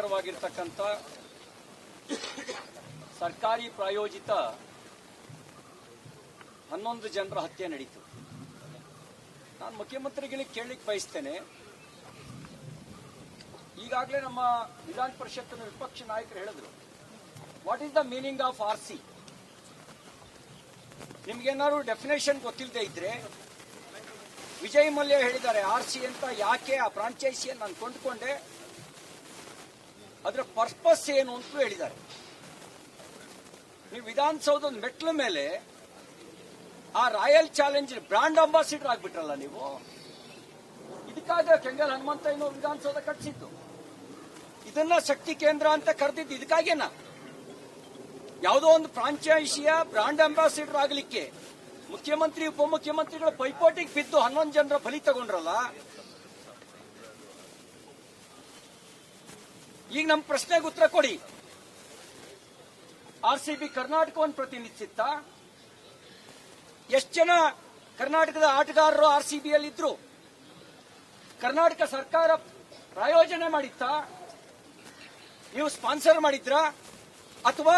ಭೀಕರವಾಗಿರ್ತಕ್ಕಂಥ ಸರ್ಕಾರಿ ಪ್ರಾಯೋಜಿತ ಹನ್ನೊಂದು ಜನರ ಹತ್ಯೆ ನಡೀತು. ನಾನು ಮುಖ್ಯಮಂತ್ರಿಗಳಿಗೆ ಕೇಳಲಿಕ್ಕೆ ಬಯಸ್ತೇನೆ. ಈಗಾಗಲೇ ನಮ್ಮ ವಿಧಾನ ಪರಿಷತ್ತಿನ ವಿಪಕ್ಷ ನಾಯಕರು ಹೇಳಿದ್ರು what is the meaning of R C ನಿಮ್ಗೇನಾದ್ರು definition ಗೊತ್ತಿಲ್ಲದೆ ಇದ್ರೆ ವಿಜಯ್ ಮಲ್ಯ ಹೇಳಿದ್ದಾರೆ ಆರ್ ಸಿ ಅಂತ ಯಾಕೆ ಆ ಫ್ರಾಂಚೈಸಿಯನ್ನು ನಾನು ಕೊಂಡ್ಕೊಂಡೆ? ಅದರ ಪರ್ಪಸ್ ಏನು ಅಂತ ಹೇಳಿದ್ದಾರೆ. ನೀವು ವಿಧಾನಸೌಧದ ಮೆಟ್ಲ ಮೇಲೆ ಆ ರಾಯಲ್ ಚಾಲೆಂಜ್ ಬ್ರಾಂಡ್ ಅಂಬಾಸಿಡರ್ ಆಗ್ಬಿಟ್ರಲ್ಲ ನೀವು? ಇದಕ್ಕಾಗ ಕೆಂಗಲ್ ಹನುಮಂತಯ್ಯನೋ ವಿಧಾನಸೌಧ ಕಟ್ಟಿಸಿದ್ದು ಇದನ್ನ ಶಕ್ತಿ ಕೇಂದ್ರ ಅಂತ ಕರೆದಿದ್ದು ಇದಕ್ಕಾಗೇನ? ಯಾವುದೋ ಒಂದು ಫ್ರಾಂಚೈಸಿಯ ಬ್ರಾಂಡ್ ಅಂಬಾಸಿಡರ್ ಆಗಲಿಕ್ಕೆ ಮುಖ್ಯಮಂತ್ರಿ, ಉಪಮುಖ್ಯಮಂತ್ರಿಗಳ ಪೈಪೋಟಿಗೆ ಬಿದ್ದು ಹನ್ನೊಂದು ಜನರ ಬಲಿ ತಗೊಂಡ್ರಲ್ಲ? ಈಗ ನಮ್ಮ ಪ್ರಶ್ನೆಗೆ ಉತ್ತರ ಕೊಡಿ. ಆರ್ ಸಿ ಬಿ ಕರ್ನಾಟಕವನ್ನು ಪ್ರತಿನಿಧಿಸಿತ್ತ? ಎಷ್ಟು ಜನ ಕರ್ನಾಟಕದ ಆಟಗಾರರು ಆರ್ ಸಿ ಬಿಯಲ್ಲಿ ಇದ್ರು ಕರ್ನಾಟಕ ಸರ್ಕಾರ ಪ್ರಾಯೋಜನೆ ಮಾಡಿತ್ತ? ನೀವು ಸ್ಪಾನ್ಸರ್ ಮಾಡಿದ್ರಾ? ಅಥವಾ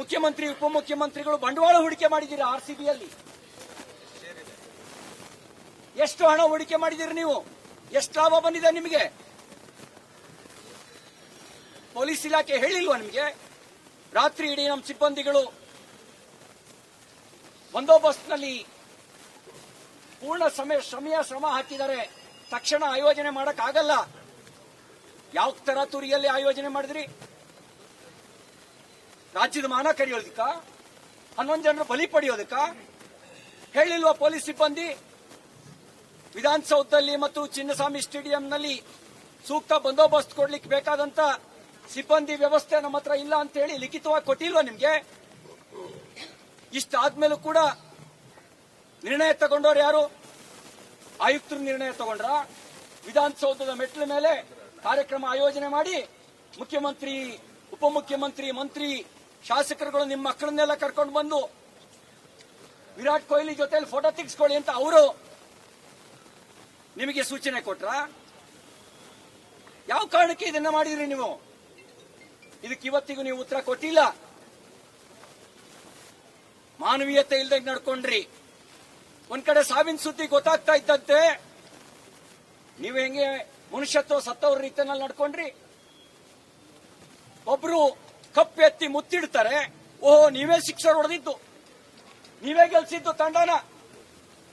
ಮುಖ್ಯಮಂತ್ರಿ, ಉಪಮುಖ್ಯಮಂತ್ರಿಗಳು ಬಂಡವಾಳ ಹೂಡಿಕೆ ಮಾಡಿದ್ದೀರಾ ಆರ್ ಸಿ ಬಿಯಲ್ಲಿ? ಎಷ್ಟು ಹಣ ಹೂಡಿಕೆ ಮಾಡಿದಿರಿ ನೀವು? ಎಷ್ಟು ಲಾಭ ಬಂದಿದೆ ನಿಮಗೆ? ಪೊಲೀಸ್ ಇಲಾಖೆ ಹೇಳಿಲ್ವಾ ನಿಮಗೆ? ರಾತ್ರಿ ಇಡೀ ನಮ್ಮ ಸಿಬ್ಬಂದಿಗಳು ಬಂದೋಬಸ್ತ್ನಲ್ಲಿ ಪೂರ್ಣ ಸಮಯ ಸಮಯ ಶ್ರಮ ಹಾಕಿದ್ದಾರೆ. ತಕ್ಷಣ ಆಯೋಜನೆ ಮಾಡೋಕ್ಕಾಗಲ್ಲ. ಯಾವ ತರಾತುರಿಯಲ್ಲಿ ಆಯೋಜನೆ ಮಾಡಿದ್ರಿ? ರಾಜ್ಯದ ಮಾನ ಕರೆಯೋದಕ್ಕ? ಹನ್ನೊಂದು ಜನರು ಬಲಿ ಪಡೆಯೋದಕ್ಕ? ಹೇಳಿಲ್ವಾ ಪೊಲೀಸ್ ಸಿಬ್ಬಂದಿ? ವಿಧಾನಸೌಧದಲ್ಲಿ ಮತ್ತು ಚಿನ್ನಸ್ವಾಮಿ ಸ್ಟೇಡಿಯಂನಲ್ಲಿ ಸೂಕ್ತ ಬಂದೋಬಸ್ತ್ ಕೊಡ್ಲಿಕ್ಕೆ ಬೇಕಾದಂತ ಸಿಬ್ಬಂದಿ ವ್ಯವಸ್ಥೆ ನಮ್ಮ ಹತ್ರ ಇಲ್ಲ ಅಂತ ಹೇಳಿ ಲಿಖಿತವಾಗಿ ಕೊಟ್ಟಿಲ್ವಾ ನಿಮ್ಗೆ? ಇಷ್ಟಾದ್ಮೇಲೂ ಕೂಡ ನಿರ್ಣಯ ತಗೊಂಡವ್ರು ಯಾರು? ಆಯುಕ್ತರು ನಿರ್ಣಯ ತಗೊಂಡ್ರ? ವಿಧಾನಸೌಧದ ಮೆಟ್ಲ ಮೇಲೆ ಕಾರ್ಯಕ್ರಮ ಆಯೋಜನೆ ಮಾಡಿ ಮುಖ್ಯಮಂತ್ರಿ, ಉಪಮುಖ್ಯಮಂತ್ರಿ, ಮಂತ್ರಿ, ಶಾಸಕರುಗಳು ನಿಮ್ಮ ಮಕ್ಕಳನ್ನೆಲ್ಲ ಕರ್ಕೊಂಡು ಬಂದು ವಿರಾಟ್ ಕೊಹ್ಲಿ ಜೊತೆಯಲ್ಲಿ ಫೋಟೋ ತೆಗೆಸ್ಕೊಳ್ಳಿ ಅಂತ ಅವರು ನಿಮಗೆ ಸೂಚನೆ ಕೊಟ್ರ? ಯಾವ ಕಾರಣಕ್ಕೆ ಇದನ್ನ ಮಾಡಿದ್ರಿ ನೀವು? ಇದಕ್ಕೆ ಇವತ್ತಿಗೂ ನೀವು ಉತ್ತರ ಕೊಟ್ಟಿಲ್ಲ. ಮಾನವೀಯತೆ ಇಲ್ದಂಗೆ ನಡ್ಕೊಂಡ್ರಿ. ಒಂದ್ ಕಡೆ ಸಾವಿನ ಸುದ್ದಿ ಗೊತ್ತಾಗ್ತಾ ಇದ್ದಂತೆ, ನೀವು ಹೆಂಗೆ ಮನುಷ್ಯತ್ವ ಸತ್ತವ್ರ ರೀತಿಯಲ್ಲಿ ನಡ್ಕೊಂಡ್ರಿ? ಒಬ್ರು ಕಪ್ ಎತ್ತಿ ಮುತ್ತಿಡ್ತಾರೆ, ಓಹೋ, ನೀವೇ ಶಿಕ್ಷೆ ಹೊಡೆದಿದ್ದು. ನೀವೇ ಗೆಲ್ಸಿದ್ದು ತಂಡನ.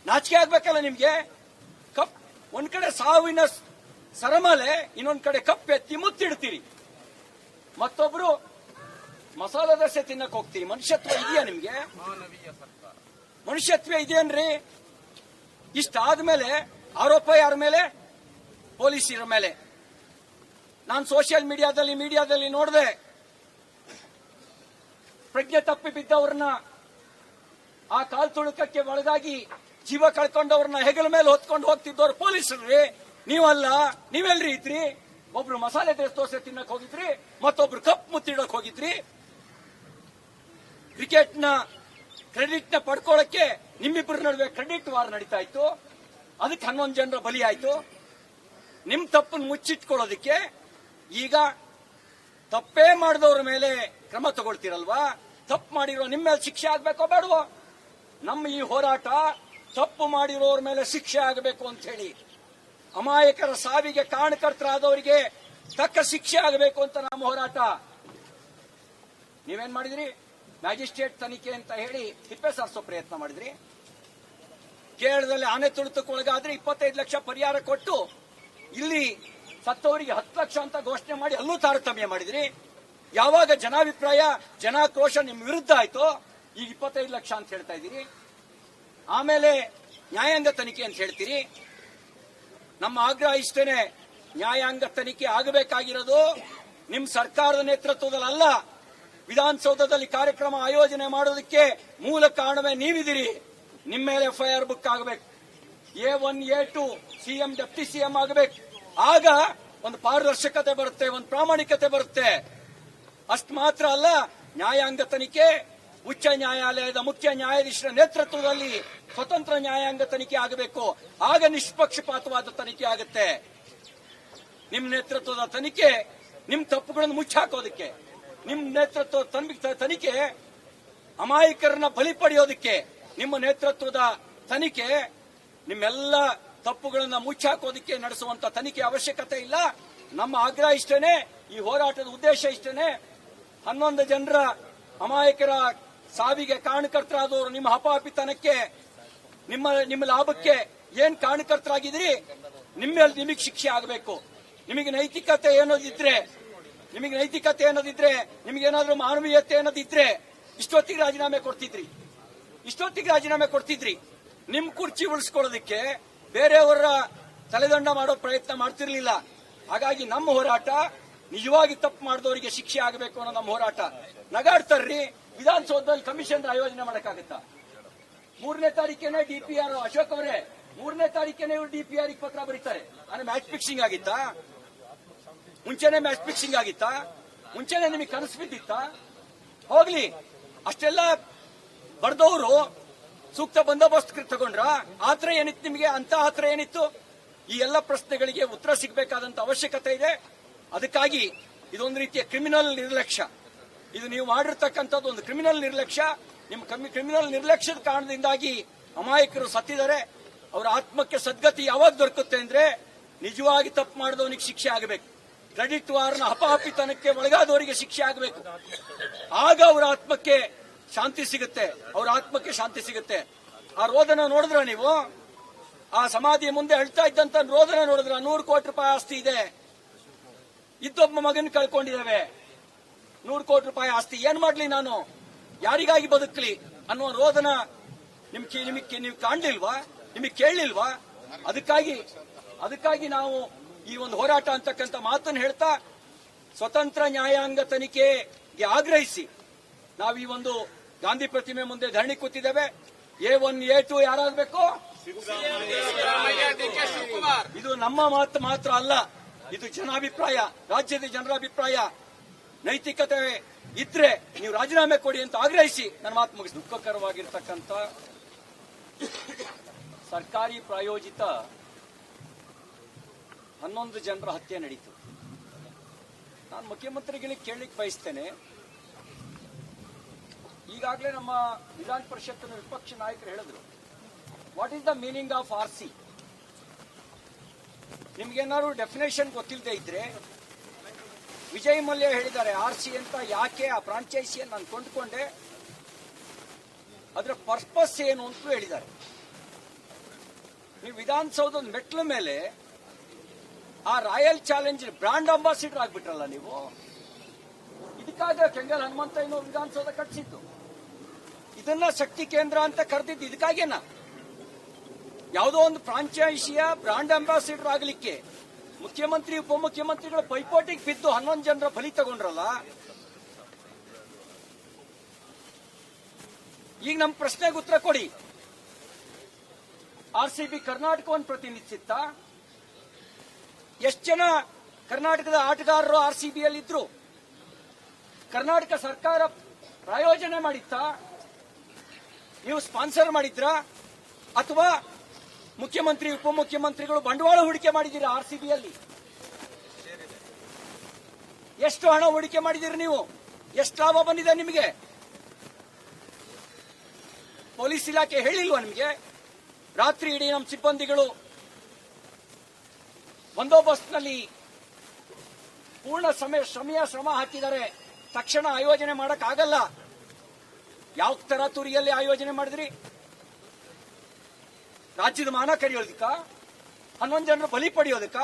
ನಾಚಿಕೆ ಆಗ್ಬೇಕಲ್ಲ ನಿಮ್ಗೆ? ಕಪ್, ಒಂದ್ ಕಡೆ ಸಾವಿನ ಸರಮಲೆ, ಇನ್ನೊಂದ್ ಕಡೆ ಕಪ್ ಎತ್ತಿ ಮುತ್ತಿಡ್ತೀರಿ. ಮತ್ತೊಬ್ರು ಮಸಾಲ ದೋಸೆ ತಿನ್ನಕ್ ಹೋಗ್ತೀರಿ. ಮನುಷ್ಯತ್ವ ಇದೆಯಾ ನಿಮ್ಗೆ? ಮನುಷ್ಯತ್ವ ಇದೆಯೇನ್ರಿ? ಇಷ್ಟಾದ್ಮೇಲೆ ಆರೋಪ ಯಾರ ಮೇಲೆ? ಪೊಲೀಸರ ಮೇಲೆ. ನಾನು ಸೋಷಿಯಲ್ ಮೀಡಿಯಾದಲ್ಲಿ ಮೀಡಿಯಾದಲ್ಲಿ ನೋಡಿದೆ. ಪ್ರಜ್ಞೆ ತಪ್ಪಿ ಬಿದ್ದವ್ರನ್ನ ಆ ಕಾಲ್ ತುಳುಕಕ್ಕೆ ಒಳಗಾಗಿ ಜೀವ ಕಳ್ಕೊಂಡವ್ರನ್ನ ಹೆಗಲ ಮೇಲೆ ಹೊತ್ಕೊಂಡು ಹೋಗ್ತಿದ್ದವ್ರು ಪೊಲೀಸರು ನೀವಲ್ಲ ನೀವೆಲ್ರಿ ಇದ್ರಿ? ಒಬ್ರು ಮಸಾಲೆ ದೋಸೆ ತಿನ್ನಕ್ ಹೋಗಿದ್ರಿ, ಮತ್ತೊಬ್ರು ಕಪ್ ಮುತ್ತಿಡಕ್ ಹೋಗಿದ್ರಿ. ಕ್ರಿಕೆಟ್ನ ಕ್ರೆಡಿಟ್ನ ಪಡ್ಕೊಳ್ಳಕ್ಕೆ ನಿಮ್ಮಿಬ್ಬರ ನಡುವೆ ಕ್ರೆಡಿಟ್ ವಾರ್ ನಡೀತಾ ಇತ್ತು. ಅದಕ್ಕೆ ಹನ್ನೊಂದು ಜನರ ಬಲಿ ಆಯ್ತು. ನಿಮ್ ತಪ್ಪನ್ನು ಮುಚ್ಚಿಟ್ಕೊಳ್ಳೋದಕ್ಕೆ ಈಗ ತಪ್ಪೇ ಮಾಡಿದವ್ರ ಮೇಲೆ ಕ್ರಮ ತಗೊಳ್ತೀರಲ್ವಾ? ತಪ್ಪು ಮಾಡಿರೋ ನಿಮ್ಮ ಮೇಲೆ ಶಿಕ್ಷೆ ಆಗ್ಬೇಕೋ ಬೇಡವೋ? ನಮ್ಮ ಈ ಹೋರಾಟ ತಪ್ಪು ಮಾಡಿರೋರ ಮೇಲೆ ಶಿಕ್ಷೆ ಆಗಬೇಕು ಅಂತ ಹೇಳಿ ಅಮಾಯಕರ ಸಾವಿಗೆ ಕಾರಣಕರ್ತರಾದವರಿಗೆ ತಕ್ಕ ಶಿಕ್ಷೆ ಆಗಬೇಕು ಅಂತ ನಮ್ಮ ಹೋರಾಟ. ನೀವೇನ್ ಮಾಡಿದ್ರಿ? ಮ್ಯಾಜಿಸ್ಟ್ರೇಟ್ ತನಿಖೆ ಅಂತ ಹೇಳಿ ತಿಪ್ಪೆ ಸಾರಿಸೋ ಪ್ರಯತ್ನ ಮಾಡಿದ್ರಿ. ಕೇರಳದಲ್ಲಿ ಆನೆ ತುಳಿತಕ್ಕೊಳಗಾದ್ರೆ ಇಪ್ಪತ್ತೈದು ಲಕ್ಷ ಪರಿಹಾರ ಕೊಟ್ಟು ಇಲ್ಲಿ ಸತ್ತವರಿಗೆ ಹತ್ತು ಲಕ್ಷ ಅಂತ ಘೋಷಣೆ ಮಾಡಿ ಅಲ್ಲೂ ತಾರತಮ್ಯ ಮಾಡಿದ್ರಿ. ಯಾವಾಗ ಜನಾಭಿಪ್ರಾಯ, ಜನಾಕ್ರೋಶ ನಿಮ್ ವಿರುದ್ಧ ಆಯ್ತು, ಈಗ ಇಪ್ಪತ್ತೈದು ಲಕ್ಷ ಅಂತ ಹೇಳ್ತಾ ಇದ್ದೀರಿ. ಆಮೇಲೆ ನ್ಯಾಯಾಂಗ ತನಿಖೆ ಅಂತ ಹೇಳ್ತೀರಿ. ನಮ್ಮ ಆಗ್ರಹ ಇಷ್ಟೇನೆ ನ್ಯಾಯಾಂಗ ತನಿಖೆ ಆಗಬೇಕಾಗಿರೋದು ನಿಮ್ಮ ಸರ್ಕಾರದ ನೇತೃತ್ವದಲ್ಲ ವಿಧಾನಸೌಧದಲ್ಲಿ ಕಾರ್ಯಕ್ರಮ ಆಯೋಜನೆ ಮಾಡೋದಕ್ಕೆ ಮೂಲ ಕಾರಣವೇ ನೀವಿದ್ದೀರಿ. ನಿಮ್ಮ ಮೇಲೆ ಎಫ್ಐಆರ್ ಬುಕ್ ಆಗಬೇಕು. A one, A two CM deputy CM ಆಗಬೇಕು. ಆಗ ಒಂದು ಪಾರದರ್ಶಕತೆ ಬರುತ್ತೆ, ಒಂದು ಪ್ರಾಮಾಣಿಕತೆ ಬರುತ್ತೆ. ಅಷ್ಟು ಮಾತ್ರ ಅಲ್ಲ, ನ್ಯಾಯಾಂಗ ತನಿಖೆ ಉಚ್ಚ ನ್ಯಾಯಾಲಯದ ಮುಖ್ಯ ನ್ಯಾಯಾಧೀಶರ ನೇತೃತ್ವದಲ್ಲಿ ಸ್ವತಂತ್ರ ನ್ಯಾಯಾಂಗ ತನಿಖೆ ಆಗಬೇಕು. ಆಗ ನಿಷ್ಪಕ್ಷಪಾತವಾದ ತನಿಖೆ ಆಗುತ್ತೆ. ನಿಮ್ಮ ನೇತೃತ್ವದ ತನಿಖೆ ನಿಮ್ಮ ತಪ್ಪುಗಳನ್ನು ಮುಚ್ಚಾಕೋದಕ್ಕೆ ನಿಮ್ಮ ನೇತೃತ್ವ ತನ್- ತನಿಖೆ ಅಮಾಯಕರನ್ನ ಬಲಿ ಪಡೆಯೋದಕ್ಕೆ, ನಿಮ್ಮ ನೇತೃತ್ವದ ತನಿಖೆ, ನಿಮ್ಮೆಲ್ಲ ತಪ್ಪುಗಳನ್ನ ಮುಚ್ಚಾಕೋದಕ್ಕೆ ನಡೆಸುವಂತ ತನಿಖೆ ಅವಶ್ಯಕತೆ ಇಲ್ಲ. ನಮ್ಮ ಆಗ್ರಹ ಇಷ್ಟೇನೆ, ಈ ಹೋರಾಟದ ಉದ್ದೇಶ ಇಷ್ಟೇನೆ. ಹನ್ನೊಂದು ಜನರ ಅಮಾಯಕರ ಸಾವಿಗೆ ಕಾರಣಕರ್ತರಾದವರು ನಿಮ್ಮ ಹಪಾಪಿತನಕ್ಕೆ ನಿಮ್ಮ ನಿಮ್ಮ ಲಾಭಕ್ಕೆ ಏನ್ ಕಾರಣಕರ್ತರಾಗಿದ್ರಿ ನಿಮ್ಮ ನಿಮಗೆ ಶಿಕ್ಷೆ ಆಗಬೇಕು. ನಿಮಗೆ ನೈತಿಕತೆ ಏನೋದಿದ್ರೆ ನಿಮಗೆ ನೈತಿಕತೆ ಅನ್ನೋದಿದ್ರೆ, ನಿಮಗೇನಾದ್ರೂ ಮಾನವೀಯತೆ ಅನ್ನೋದಿದ್ರೆ ಇಷ್ಟೊತ್ತಿಗೆ ರಾಜೀನಾಮೆ ಕೊಡ್ತಿದ್ರಿ. ಇಷ್ಟೊತ್ತಿಗೆ ರಾಜೀನಾಮೆ ಕೊಡ್ತಿದ್ರಿ. ನಿಮ್ ಕುರ್ಚಿ ಉಳಿಸ್ಕೊಳ್ಳೋದಕ್ಕೆ ಬೇರೆಯವರ ತಲೆದಂಡ ಮಾಡೋ ಪ್ರಯತ್ನ ಮಾಡ್ತಿರ್ಲಿಲ್ಲ. ಹಾಗಾಗಿ ನಮ್ಮ ಹೋರಾಟ ನಿಜವಾಗಿ ತಪ್ಪು ಮಾಡಿದವರಿಗೆ ಶಿಕ್ಷೆ ಆಗಬೇಕು ಅನ್ನೋ ನಮ್ಮ ಹೋರಾಟ. ನಗಾಡ್ತಾರ್ರಿ. ವಿಧಾನಸೌಧದಲ್ಲಿ ಕಮಿಷನ್ ಆಯೋಜನೆ ಮಾಡಕ್ಕಾಗತ್ತಾ? ಮೂರನೇ ತಾರೀಕೇನೆ ಡಿಪಿಆರ್ ಅಶೋಕ್ ಅವರೇ. ಮೂರನೇ ತಾರೀಕೇನೆ ಇವರು ಡಿಪಿಆರ್ ಪತ್ರ ಬರೀತಾರೆ. ಅಂದ್ರೆ ಮ್ಯಾಚ್ ಫಿಕ್ಸಿಂಗ್ ಆಗಿತ್ತಾ? ಮುಂಚೆನೆ ಮ್ಯಾಚ್ ಫಿಕ್ಸಿಂಗ್ ಆಗಿತ್ತಾ? ಮುಂಚೆನೆ ನಿಮಗೆ ಕನಸು ಬಿದ್ದಿತ್ತಾ? ಹೋಗ್ಲಿ. ಅಷ್ಟೆಲ್ಲ ಬಡದವರು ಸೂಕ್ತ ಬಂದೋಬಸ್ತ್ ತಗೊಂಡ್ರ ಆತ್ರ ಏನಿತ್ತು ನಿಮಗೆ? ಅಂತ ಆತ್ರ ಏನಿತ್ತು? ಈ ಎಲ್ಲ ಪ್ರಶ್ನೆಗಳಿಗೆ ಉತ್ತರ ಸಿಗಬೇಕಾದಂತ ಅವಶ್ಯಕತೆ ಇದೆ. ಅದಕ್ಕಾಗಿ ಇದೊಂದು ರೀತಿಯ ಕ್ರಿಮಿನಲ್ ನಿರ್ಲಕ್ಷ್ಯ. ಇದು ನೀವು ಮಾಡಿರ್ತಕ್ಕಂಥದ್ದು ಒಂದು ಕ್ರಿಮಿನಲ್ ನಿರ್ಲಕ್ಷ್ಯ. ನಿಮ್ಮ ಕ್ರಿಮಿನಲ್ ನಿರ್ಲಕ್ಷ್ಯದ ಕಾರಣದಿಂದಾಗಿ ಅಮಾಯಕರು ಸತ್ತಿದ್ದಾರೆ ಅವರ ಆತ್ಮಕ್ಕೆ ಸದ್ಗತಿ ಯಾವಾಗ ದೊರಕುತ್ತೆ ಅಂದ್ರೆ ನಿಜವಾಗಿ ತಪ್ಪು ಮಾಡಿದವನಿಗೆ ಶಿಕ್ಷೆ ಆಗಬೇಕು. ಕ್ರೆಡಿಟ್ ವಾರ್ನ ಹಪಾಪಿತನಕ್ಕೆ ಒಳಗಾದವರಿಗೆ ಶಿಕ್ಷೆ ಆಗಬೇಕು. ಆಗ ಅವರ ಆತ್ಮಕ್ಕೆ ಶಾಂತಿ ಸಿಗುತ್ತೆ, ಅವರ ಆತ್ಮಕ್ಕೆ ಶಾಂತಿ ಸಿಗುತ್ತೆ. ಆ ರೋದನ ನೋಡಿದ್ರ ನೀವು? ಆ ಸಮಾಧಿಯ ಮುಂದೆ ಅಳ್ತಾ ಇದ್ದಂತ ರೋದನ ನೋಡಿದ್ರ? ನೂರು ಕೋಟಿ ರೂಪಾಯಿ ಆಸ್ತಿ ಇದೆ. ಇದ್ದೊಬ್ಬ ಮಗನ್ ಕಳ್ಕೊಂಡಿದ್ದೇವೆ. ನೂರು ಕೋಟಿ ರೂಪಾಯಿ ಆಸ್ತಿ. ಏನ್ ಮಾಡ್ಲಿ ನಾನು? ಯಾರಿಗಾಗಿ ಬದುಕಲಿ? ಅನ್ನುವ ರೋದನ ನಿಮ್ಗೆ, ನಿಮಗೆ ನೀವು ಕಾಣ್ಲಿಲ್ವಾ? ನಿಮಗೆ ಕೇಳಲಿಲ್ವಾ? ಅದಕ್ಕಾಗಿ ಅದಕ್ಕಾಗಿ ನಾವು ಈ ಒಂದು ಹೋರಾಟ ಅಂತಕ್ಕಂಥ ಮಾತನ್ನು ಹೇಳ್ತಾ ಸ್ವತಂತ್ರ ನ್ಯಾಯಾಂಗ ತನಿಖೆಗೆ ಆಗ್ರಹಿಸಿ ನಾವು ಈ ಒಂದು ಗಾಂಧಿ ಪ್ರತಿಮೆ ಮುಂದೆ ಧರಣಿ ಕೂತಿದ್ದೇವೆ. ಎ ಒನ್, ಎ ಟು ಯಾರಾಗಬೇಕು? ಇದು ನಮ್ಮ ಮಾತು ಮಾತ್ರ ಅಲ್ಲ. ಇದು ಜನಾಭಿಪ್ರಾಯ, ರಾಜ್ಯದ ಜನರ ಅಭಿಪ್ರಾಯ. ನೈತಿಕತೆ ಇದ್ರೆ ನೀವು ರಾಜೀನಾಮೆ ಕೊಡಿ ಅಂತ ಆಗ್ರಹಿಸಿ ನನ್ನ ಮಾತು ಮುಗಿಸಿ. ದುಃಖಕರವಾಗಿರ್ತಕ್ಕಂಥ ಸರ್ಕಾರಿ ಪ್ರಾಯೋಜಿತ ಹನ್ನೊಂದು ಜನರ ಹತ್ಯೆ ನಡೀತು. ನಾನು ಮುಖ್ಯಮಂತ್ರಿಗಳಿಗೆ ಕೇಳಲಿಕ್ಕೆ ಬಯಸ್ತೇನೆ. ಈಗಾಗಲೇ ನಮ್ಮ ವಿಧಾನ ಪರಿಷತ್ತಿನ ವಿಪಕ್ಷ ನಾಯಕರು ಹೇಳಿದ್ರು what is the meaning of R C ನಿಮ್ಗೇನಾದ್ರು definition ಗೊತ್ತಿಲ್ಲದೆ ಇದ್ರೆ ವಿಜಯ್ ಮಲ್ಯ ಹೇಳಿದ್ದಾರೆ, ಆರ್ ಸಿ ಅಂತ ಯಾಕೆ ಆ ಫ್ರಾಂಚೈಸಿಯನ್ನು ನಾನು ಕೊಂಡ್ಕೊಂಡೆ? ಅದರ ಪರ್ಪಸ್ ಏನು ಅಂತ ಹೇಳಿದ್ದಾರೆ. ನೀವು ವಿಧಾನಸೌಧದ ಮೆಟ್ಲ ಮೇಲೆ ಆ ರಾಯಲ್ ಚಾಲೆಂಜ್ ಬ್ರಾಂಡ್ ಅಂಬಾಸಿಡರ್ ಆಗ್ಬಿಟ್ರಲ್ಲ ನೀವು? ಇದಕ್ಕಾಗ ಕೆಂಗಲ್ ಹನುಮಂತಯ್ಯನವರು ವಿಧಾನಸೌಧ ಕಟ್ಟಿಸಿದ್ದು ಇದನ್ನ ಶಕ್ತಿ ಕೇಂದ್ರ ಅಂತ ಕರೆದಿದ್ದು ಇದಕ್ಕಾಗೇನಾ? ಯಾವುದೋ ಒಂದು ಫ್ರಾಂಚೈಸಿಯ ಬ್ರಾಂಡ್ ಅಂಬಾಸಿಡರ್ ಆಗಲಿಕ್ಕೆ ಮುಖ್ಯಮಂತ್ರಿ, ಉಪಮುಖ್ಯಮಂತ್ರಿಗಳ ಪೈಪೋಟಿಗೆ ಬಿದ್ದು ಹನ್ನೊಂದು ಜನರ ಬಲಿ ತಗೊಂಡ್ರಲ್ಲ? ಈಗ ನಮ್ಮ ಪ್ರಶ್ನೆಗೆ ಉತ್ತರ ಕೊಡಿ. ಆರ್ ಸಿ ಬಿ ಕರ್ನಾಟಕವನ್ನು ಪ್ರತಿನಿಧಿಸಿತ್ತ? ಎಷ್ಟು ಜನ ಕರ್ನಾಟಕದ ಆಟಗಾರರು ಆರ್ ಸಿ ಬಿಯಲ್ಲಿ ಇದ್ರು ಕರ್ನಾಟಕ ಸರ್ಕಾರ ಪ್ರಾಯೋಜನೆ ಮಾಡಿತ್ತಾ? ನೀವು ಸ್ಪಾನ್ಸರ್ ಮಾಡಿದ್ರಾ? ಅಥವಾ ಮುಖ್ಯಮಂತ್ರಿ, ಉಪಮುಖ್ಯಮಂತ್ರಿಗಳು ಬಂಡವಾಳ ಹೂಡಿಕೆ ಮಾಡಿದ್ದೀರಿ ಆರ್ ಸಿ ಬಿಯಲ್ಲಿ ಎಷ್ಟು ಹಣ ಹೂಡಿಕೆ ಮಾಡಿದ್ದೀರಿ ನೀವು? ಎಷ್ಟು ಲಾಭ ಬಂದಿದೆ ನಿಮಗೆ? ಪೊಲೀಸ್ ಇಲಾಖೆ ಹೇಳಿಲ್ವಾ ನಿಮಗೆ? ರಾತ್ರಿ ಇಡೀ ನಮ್ಮ ಸಿಬ್ಬಂದಿಗಳು ಬಂದೋಬಸ್ತ್ನಲ್ಲಿ ಪೂರ್ಣ ಸಮಯ ಸಮಯ ಶ್ರಮ ಹಾಕಿದ್ದಾರೆ. ತಕ್ಷಣ ಆಯೋಜನೆ ಮಾಡಕ್ಕಾಗಲ್ಲ. ಯಾವ ತರ ತುರಿಯಲ್ಲಿ ಆಯೋಜನೆ ಮಾಡಿದ್ರಿ? ರಾಜ್ಯದ ಮಾನ ಕರೆಯೋದಕ್ಕ ಹನ್ನೊಂದು ಜನರು ಬಲಿ ಪಡೆಯೋದಕ್ಕ,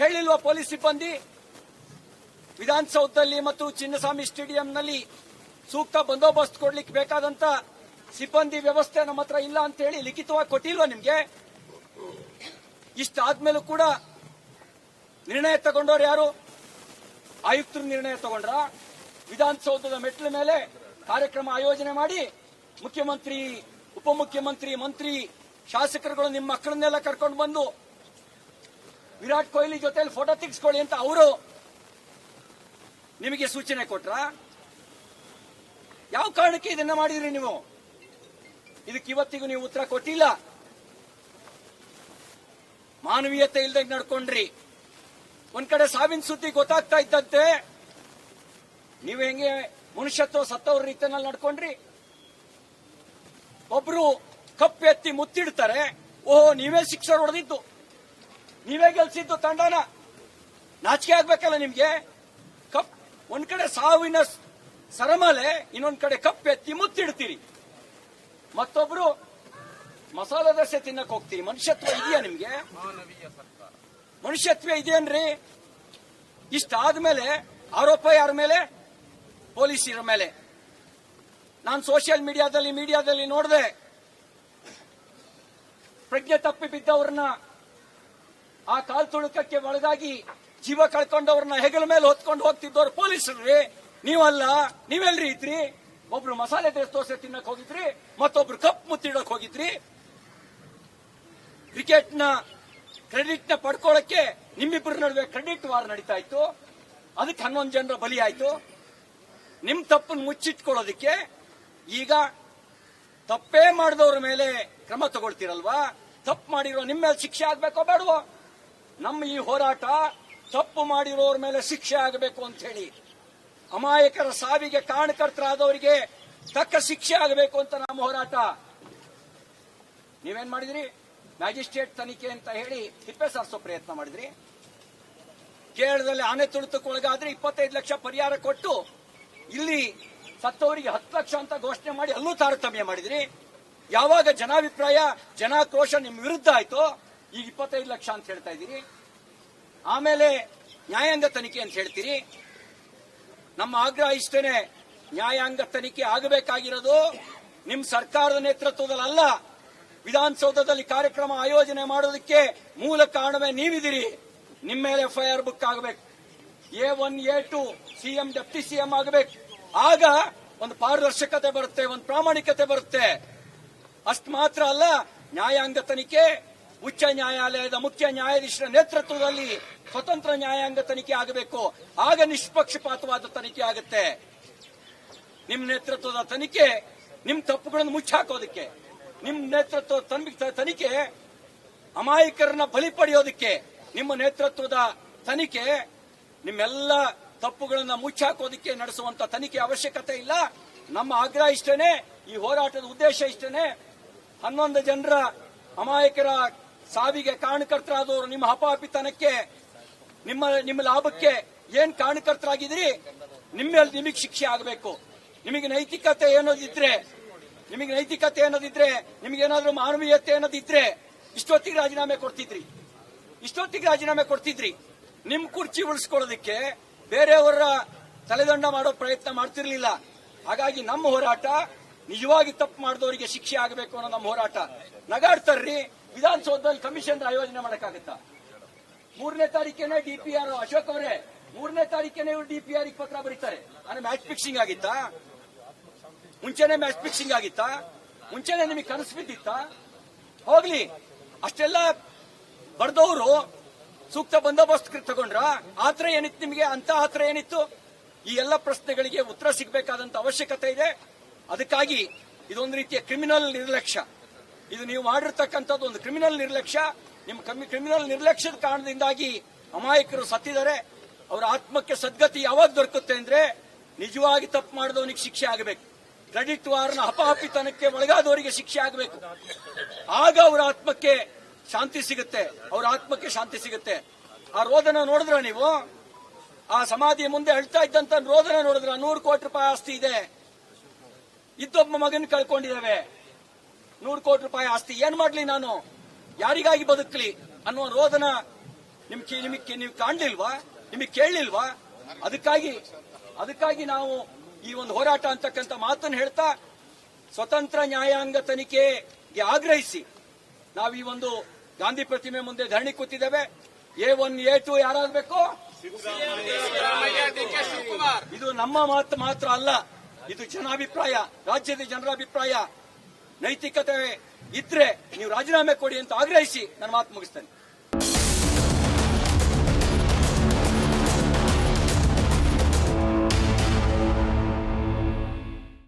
ಹೇಳಿಲ್ವ ಪೊಲೀಸ್ ಸಿಬ್ಬಂದಿ? ವಿಧಾನಸೌಧದಲ್ಲಿ ಮತ್ತು ಚಿನ್ನಸ್ವಾಮಿ ಸ್ಟೇಡಿಯಂನಲ್ಲಿ ಸೂಕ್ತ ಬಂದೋಬಸ್ತ್ ಕೊಡ್ಲಿಕ್ಕೆ ಬೇಕಾದಂತ ಸಿಬ್ಬಂದಿ ವ್ಯವಸ್ಥೆ ನಮ್ಮ ಹತ್ರ ಇಲ್ಲ ಅಂತ ಹೇಳಿ ಲಿಖಿತವಾಗಿ ಕೊಟ್ಟಿಲ್ವಾ ನಿಮ್ಗೆ? ಇಷ್ಟಾದ್ಮೇಲೂ ಕೂಡ ನಿರ್ಣಯ ತಗೊಂಡವ್ರು ಯಾರು? ಆಯುಕ್ತರು ನಿರ್ಣಯ ತಗೊಂಡ್ರ? ವಿಧಾನಸೌಧದ ಮೆಟ್ಲ ಮೇಲೆ ಕಾರ್ಯಕ್ರಮ ಆಯೋಜನೆ ಮಾಡಿ ಮುಖ್ಯಮಂತ್ರಿ, ಉಪಮುಖ್ಯಮಂತ್ರಿ, ಮಂತ್ರಿ ಶಾಸಕರುಗಳು ನಿಮ್ಮ ಮಕ್ಕಳನ್ನೆಲ್ಲ ಕರ್ಕೊಂಡು ಬಂದು ವಿರಾಟ್ ಕೊಹ್ಲಿ ಜೊತೆಲಿ ಫೋಟೋ ತೆಗೆಸ್ಕೊಳ್ಳಿ ಅಂತ ಅವರು ನಿಮಗೆ ಸೂಚನೆ ಕೊಟ್ರ? ಯಾವ ಕಾರಣಕ್ಕೆ ಇದನ್ನ ಮಾಡಿದ್ರಿ ನೀವು? ಇದಕ್ಕೆ ಇವತ್ತಿಗೂ ನೀವು ಉತ್ತರ ಕೊಟ್ಟಿಲ್ಲ. ಮಾನವೀಯತೆ ಇಲ್ದಂಗೆ ನಡ್ಕೊಂಡ್ರಿ. ಒಂದ್ ಕಡೆ ಸಾವಿನ ಸುದ್ದಿ ಗೊತ್ತಾಗ್ತಾ ಇದ್ದಂತೆ. ನೀವು ಹೆಂಗೆ ಮನುಷ್ಯತ್ವ ಸತ್ತವ್ರ ರೀತಿಯಲ್ಲಿ ನಡ್ಕೊಂಡ್ರಿ? ಒಬ್ರು ಕಪ್ ಎತ್ತಿ ಮುತ್ತಿಡ್ತಾರೆ, ಓಹೋ, ನೀವೇ ಶಿಕ್ಷೆ ಹೊಡೆದಿದ್ದು. ನೀವೇ ಗೆಲ್ಸಿದ್ದು ತಂಡನ. ನಾಚಿಕೆ ಆಗ್ಬೇಕಲ್ಲ ನಿಮ್ಗೆ? ಕಪ್, ಒಂದ್ ಕಡೆ ಸಾವಿನ ಸರಮಲೆ, ಇನ್ನೊಂದ್ ಕಡೆ ಕಪ್ ಎತ್ತಿ ಮುತ್ತಿಡ್ತೀರಿ. ಮತ್ತೊಬ್ರು, ಮಸಾಲ ದೋಸೆ ತಿನ್ನಕ್ ಹೋಗ್ತೀರಿ. ಮನುಷ್ಯತ್ವ ಇದೆಯಾ ನಿಮ್ಗೆ? ಮನುಷ್ಯತ್ವ ಇದೆಯೇನ್ರಿ ಇಷ್ಟಾದ್ಮೇಲೆ ಆರೋಪ ಯಾರ ಮೇಲೆ? ಪೊಲೀಸರ ಮೇಲೆ. ನಾನು ಸೋಷಿಯಲ್ ಮೀಡಿಯಾದಲ್ಲಿ ಮೀಡಿಯಾದಲ್ಲಿ ನೋಡಿದೆ. ಪ್ರಜ್ಞೆ ತಪ್ಪಿ ಬಿದ್ದವ್ರನ್ನ, ಆ ಕಾಲ್ ತುಳುಕಕ್ಕೆ ಒಳಗಾಗಿ ಜೀವ ಕಳ್ಕೊಂಡವ್ರನ್ನ ಹೆಗಲ ಮೇಲೆ ಹೊತ್ಕೊಂಡು ಹೋಗ್ತಿದ್ದವ್ರು ಪೊಲೀಸರು. ನೀವಲ್ಲ, ನೀವೆಲ್ರಿ ಇದ್ರಿ? ಒಬ್ರು ಮಸಾಲೆ ದೋಸೆ ತಿನ್ನಕ್ ಹೋಗಿದ್ರಿ, ಮತ್ತೊಬ್ರು ಕಪ್ ಮುತ್ತಿಡಕ್ ಹೋಗಿದ್ರಿ. ಕ್ರಿಕೆಟ್ನ ಕ್ರೆಡಿಟ್ನ ಪಡ್ಕೊಳ್ಳಕ್ಕೆ ನಿಮ್ಮಿಬ್ಬರ ನಡುವೆ ಕ್ರೆಡಿಟ್ ವಾರ್ ನಡೀತಾ ಇತ್ತು. ಅದಕ್ಕೆ ಹನ್ನೊಂದು ಜನರ ಬಲಿ ನಿಮ್ ತಪ್ಪನ್ನು ಮುಚ್ಚಿಟ್ಕೊಳ್ಳೋದಕ್ಕೆ ಈಗ ತಪ್ಪೇ ಮಾಡಿದವ್ರ ಮೇಲೆ ಕ್ರಮ ತಗೊಳ್ತೀರಲ್ವಾ? ತಪ್ಪು ಮಾಡಿರೋ ನಿಮ್ಮ ಮೇಲೆ ಶಿಕ್ಷೆ ಆಗ್ಬೇಕೋ ಬೇಡವೋ? ನಮ್ಮ ಈ ಹೋರಾಟ ತಪ್ಪು ಮಾಡಿರೋರ ಮೇಲೆ ಶಿಕ್ಷೆ ಆಗಬೇಕು ಅಂತ ಹೇಳಿ ಅಮಾಯಕರ ಸಾವಿಗೆ ಕಾರಣಕರ್ತರಾದವರಿಗೆ ತಕ್ಕ ಶಿಕ್ಷೆ ಆಗಬೇಕು ಅಂತ ನಮ್ಮ ಹೋರಾಟ. ನೀವೇನ್ ಮಾಡಿದ್ರಿ? ಮ್ಯಾಜಿಸ್ಟ್ರೇಟ್ ತನಿಖೆ ಅಂತ ಹೇಳಿ ತಿಪ್ಪೆ ಸಾರಿಸೋ ಪ್ರಯತ್ನ ಮಾಡಿದ್ರಿ. ಕೇರಳದಲ್ಲಿ ಆನೆ ತುಳಿತಕ್ಕೊಳಗಾದ್ರೆ ಇಪ್ಪತ್ತೈದು ಲಕ್ಷ ಪರಿಹಾರ ಕೊಟ್ಟು ಇಲ್ಲಿ ಸತ್ತವರಿಗೆ ಹತ್ತು ಲಕ್ಷ ಅಂತ ಘೋಷಣೆ ಮಾಡಿ ಅಲ್ಲೂ ತಾರತಮ್ಯ ಮಾಡಿದ್ರಿ. ಯಾವಾಗ ಜನಾಭಿಪ್ರಾಯ, ಜನಾಕ್ರೋಶ ನಿಮ್ಮ ವಿರುದ್ಧ ಆಯ್ತು, ಈಗ ಇಪ್ಪತ್ತೈದು ಲಕ್ಷ ಅಂತ ಹೇಳ್ತಾ ಇದ್ದೀರಿ. ಆಮೇಲೆ ನ್ಯಾಯಾಂಗ ತನಿಖೆ ಅಂತ ಹೇಳ್ತೀರಿ. ನಮ್ಮ ಆಗ್ರಹ ಇಷ್ಟೇನೆ, ನ್ಯಾಯಾಂಗ ತನಿಖೆ ಆಗಬೇಕಾಗಿರೋದು ನಿಮ್ಮ ಸರ್ಕಾರದ ನೇತೃತ್ವದಲ್ಲ ವಿಧಾನಸೌಧದಲ್ಲಿ ಕಾರ್ಯಕ್ರಮ ಆಯೋಜನೆ ಮಾಡೋದಕ್ಕೆ ಮೂಲ ಕಾರಣವೇ ನೀವಿದ್ದೀರಿ. ನಿಮ್ಮ ಮೇಲೆ ಎಫ್ಐಆರ್ ಬುಕ್ ಆಗಬೇಕು. A one, A two CM deputy CM ಆಗಬೇಕು. ಆಗ ಒಂದು ಪಾರದರ್ಶಕತೆ ಬರುತ್ತೆ, ಒಂದು ಪ್ರಾಮಾಣಿಕತೆ ಬರುತ್ತೆ. ಅಷ್ಟು ಮಾತ್ರ ಅಲ್ಲ, ನ್ಯಾಯಾಂಗ ತನಿಖೆ, ಉಚ್ಚ ನ್ಯಾಯಾಲಯದ ಮುಖ್ಯ ನ್ಯಾಯಾಧೀಶರ ನೇತೃತ್ವದಲ್ಲಿ ಸ್ವತಂತ್ರ ನ್ಯಾಯಾಂಗ ತನಿಖೆ ಆಗಬೇಕು. ಆಗ ನಿಷ್ಪಕ್ಷಪಾತವಾದ ತನಿಖೆ ಆಗುತ್ತೆ. ನಿಮ್ಮ ನೇತೃತ್ವದ ತನಿಖೆ ನಿಮ್ಮ ತಪ್ಪುಗಳನ್ನು ಮುಚ್ಚಾಕೋದಕ್ಕೆ ನಿಮ್ಮ ನೇತೃತ್ವದ ತನ್- ತನಿಖೆ ಅಮಾಯಕರನ್ನ ಬಲಿ ಪಡೆಯೋದಕ್ಕೆ, ನಿಮ್ಮ ನೇತೃತ್ವದ ತನಿಖೆ ನಿಮ್ಮೆಲ್ಲ ತಪ್ಪುಗಳನ್ನ ಮುಚ್ಚಾಕೋದಕ್ಕೆ ನಡೆಸುವಂತ ತನಿಖೆ ಅವಶ್ಯಕತೆ ಇಲ್ಲ. ನಮ್ಮ ಆಗ್ರಹ ಇಷ್ಟೇನೆ, ಈ ಹೋರಾಟದ ಉದ್ದೇಶ ಇಷ್ಟೇನೆ. ಹನ್ನೊಂದು ಜನರ ಅಮಾಯಕರ ಸಾವಿಗೆ ಕಾರಣಕರ್ತರಾದವರು ನಿಮ್ಮ ಹಪಾಪಿತನಕ್ಕೆ ನಿಮ್ಮ ನಿಮ್ಮ ಲಾಭಕ್ಕೆ ಏನ್ ಕಾರಣಕರ್ತರಾಗಿದ್ರಿ ನಿಮ್ಮ ನಿಮಗೆ ಶಿಕ್ಷೆ ಆಗಬೇಕು. ನಿಮಗೆ ನೈತಿಕತೆ ಏನೋದಿದ್ರೆ ನಿಮಗೆ ನೈತಿಕತೆ ಅನ್ನೋದಿದ್ರೆ ನಿಮಗೇನಾದ್ರೂ ಮಾನವೀಯತೆ ಅನ್ನೋದಿದ್ರೆ ಇಷ್ಟೊತ್ತಿಗೆ ರಾಜೀನಾಮೆ ಕೊಡ್ತಿದ್ರಿ. ಇಷ್ಟೊತ್ತಿಗೆ ರಾಜೀನಾಮೆ ಕೊಡ್ತಿದ್ರಿ. ನಿಮ್ ಕುರ್ಚಿ ಉಳಿಸ್ಕೊಳ್ಳೋದಕ್ಕೆ ಬೇರೆಯವರ ತಲೆದಂಡ ಮಾಡೋ ಪ್ರಯತ್ನ ಮಾಡ್ತಿರ್ಲಿಲ್ಲ. ಹಾಗಾಗಿ ನಮ್ಮ ಹೋರಾಟ ನಿಜವಾಗಿ ತಪ್ಪು ಮಾಡಿದವರಿಗೆ ಶಿಕ್ಷೆ ಆಗಬೇಕು ಅನ್ನೋ ನಮ್ಮ ಹೋರಾಟ. ನಗಾಡ್ತಾರ್ರಿ. ವಿಧಾನಸೌಧದಲ್ಲಿ ಕಮಿಷನ್ ಆಯೋಜನೆ ಮಾಡಕ್ಕಾಗತ್ತಾ? ಮೂರನೇ ತಾರೀಕೇನೆ ಡಿಪಿಆರ್ ಅಶೋಕ್ ಅವರೇ. ಮೂರನೇ ತಾರೀಕೇನೆ ಇವರು ಡಿಪಿಆರ್ ಪತ್ರ ಬರೀತಾರೆ. ಅಂದ್ರೆ ಮ್ಯಾಚ್ ಫಿಕ್ಸಿಂಗ್ ಆಗಿತ್ತಾ? ಮುಂಚೆನೆ ಮ್ಯಾಚ್ ಫಿಕ್ಸಿಂಗ್ ಆಗಿತ್ತಾ? ಮುಂಚೆನೆ ನಿಮಗೆ ಕನಸು ಬಿದ್ದಿತ್ತಾ? ಹೋಗ್ಲಿ. ಅಷ್ಟೆಲ್ಲ ಬರ್ದವರು ಸೂಕ್ತ ಬಂದೋಬಸ್ತ್ ತಗೊಂಡ್ರ ಆತ್ರ ಏನಿತ್ತು ನಿಮಗೆ? ಅಂತ ಆತ್ರ ಏನಿತ್ತು? ಈ ಎಲ್ಲ ಪ್ರಶ್ನೆಗಳಿಗೆ ಉತ್ತರ ಸಿಗಬೇಕಾದಂತ ಅವಶ್ಯಕತೆ ಇದೆ. ಅದಕ್ಕಾಗಿ ಇದೊಂದು ರೀತಿಯ ಕ್ರಿಮಿನಲ್ ನಿರ್ಲಕ್ಷ್ಯ. ಇದು ನೀವು ಮಾಡಿರ್ತಕ್ಕಂಥದ್ದು ಒಂದು ಕ್ರಿಮಿನಲ್ ನಿರ್ಲಕ್ಷ್ಯ. ನಿಮ್ಮ ಕ್ರಿಮಿನಲ್ ನಿರ್ಲಕ್ಷ್ಯದ ಕಾರಣದಿಂದಾಗಿ ಅಮಾಯಕರು ಸತ್ತಿದ್ದಾರೆ ಅವರ ಆತ್ಮಕ್ಕೆ ಸದ್ಗತಿ ಯಾವಾಗ ದೊರಕುತ್ತೆ ಅಂದ್ರೆ ನಿಜವಾಗಿ ತಪ್ಪು ಮಾಡಿದವನಿಗೆ ಶಿಕ್ಷೆ ಆಗಬೇಕು. ಕ್ರೆಡಿಟ್ ವಾರ್ನ ಅಪಹಾಪಿತನಕ್ಕೆ ಒಳಗಾದವರಿಗೆ ಶಿಕ್ಷೆ ಆಗಬೇಕು. ಆಗ ಅವರ ಆತ್ಮಕ್ಕೆ ಶಾಂತಿ ಸಿಗುತ್ತೆ, ಅವರ ಆತ್ಮಕ್ಕೆ ಶಾಂತಿ ಸಿಗುತ್ತೆ. ಆ ರೋದನ ನೋಡಿದ್ರ ನೀವು? ಆ ಸಮಾಧಿಯ ಮುಂದೆ ಅಳ್ತಾ ಇದ್ದಂತ ರೋದನ ನೋಡಿದ್ರ? ನೂರು ಕೋಟಿ ರೂಪಾಯಿ ಆಸ್ತಿ ಇದೆ. ಇದ್ದೊಬ್ಬ ಮಗನ್ ಕಳ್ಕೊಂಡಿದ್ದಾವೆ. ನೂರು ಕೋಟಿ ರೂಪಾಯಿ ಆಸ್ತಿ. ಏನ್ ಮಾಡ್ಲಿ ನಾನು? ಯಾರಿಗಾಗಿ ಬದುಕಲಿ? ಅನ್ನುವ ರೋದನ ನಿಮ್ ನಿಮಗೆ ನೀವು ಕಾಣ್ಲಿಲ್ವಾ? ನಿಮಗೆ ಕೇಳಲಿಲ್ವಾ? ಅದಕ್ಕಾಗಿ ಅದಕ್ಕಾಗಿ ನಾವು ಈ ಒಂದು ಹೋರಾಟ ಅಂತಕ್ಕಂಥ ಮಾತನ್ನು ಹೇಳ್ತಾ, ಸ್ವತಂತ್ರ ನ್ಯಾಯಾಂಗ ತನಿಖೆಗೆ ಆಗ್ರಹಿಸಿ, ನಾವು ಈ ಒಂದು ಗಾಂಧಿ ಪ್ರತಿಮೆ ಮುಂದೆ ಧರಣಿ ಕೂತಿದ್ದೇವೆ. ಎ ಒನ್, ಎ ಟು ಯಾರಾಗಬೇಕು ಇದು ನಮ್ಮ ಮಾತು ಮಾತ್ರ ಅಲ್ಲ, ಇದು ಜನಾಭಿಪ್ರಾಯ, ರಾಜ್ಯದ ಜನರ ಅಭಿಪ್ರಾಯ ನೈತಿಕತೆ ಇದ್ರೆ ನೀವು ರಾಜೀನಾಮೆ ಕೊಡಿ ಅಂತ ಆಗ್ರಹಿಸಿ, ನನ್ನ ಮಾತು ಮುಗಿಸ್ತೇನೆ.